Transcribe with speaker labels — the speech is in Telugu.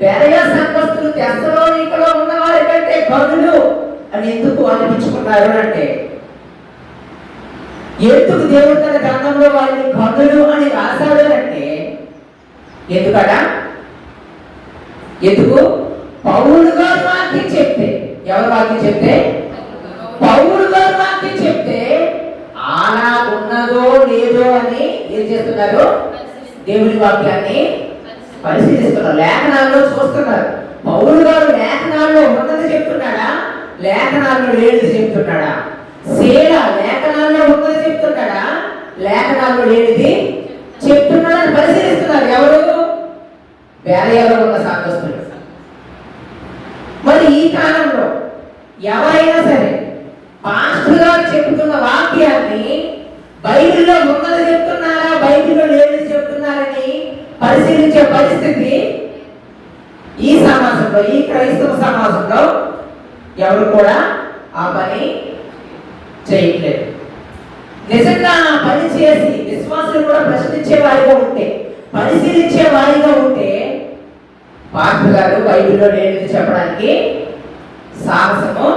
Speaker 1: బెరయ సంఘస్థులు తెస్సలోనికలో ఉన్న వారి కంటే కనులు అని ఎందుకు అనిపించుకున్నారు అంటే ఎందుకు దేవుడు తన గ్రంథంలో వారిని కనులు అని రాశాడు అంటే ఎందుకట? ఎందుకు? పౌరుడు గారు వాక్యం చెప్తే ఎవరు వాక్యం చెప్తే? పౌరుడు గారు వాక్యం చెప్తే అలా ఉన్నదో లేదో అని ఏం చేస్తున్నారు? దేవుని వాక్యాన్ని పరిశీలిస్తున్నారు. లేఖనాల్లో చూస్తున్నారు. పౌరుడు గారు లేఖనాల్లో ఉన్నది చెప్తున్నాడా? లేఖనాల్లో లేనిది చెప్తున్నాడా? శీల లేఖనాల్లో ఉన్నది చెప్తున్నాడా? లేఖనాల్లో లేనిది చెప్తున్నాడని పరిశీలిస్తున్నారు ఎవరు? వేలయాలో ఉన్న సాగస్తులు మరి ఈ కాలంలో ఎవరైనా సరే పాస్టర్ గారు చెప్తున్న వాక్యాన్ని బైబిల్లో ఉన్నది చెప్తున్నారా? బైబిల్లో లేదు పరిస్థితి ఈ సమాజంలో ఈ క్రైస్తవ సమాజంలో ఎవరు కూడా ఆ పని చేయట్లేదు. నిజంగా ఆ పని చేసి విశ్వాసులు కూడా ప్రశ్నించే వారిగా ఉంటే పరిశీలించే వారిగా ఉంటే పాత్ర గారు బైబిల్లో లేనిది చెప్పడానికి సాహసము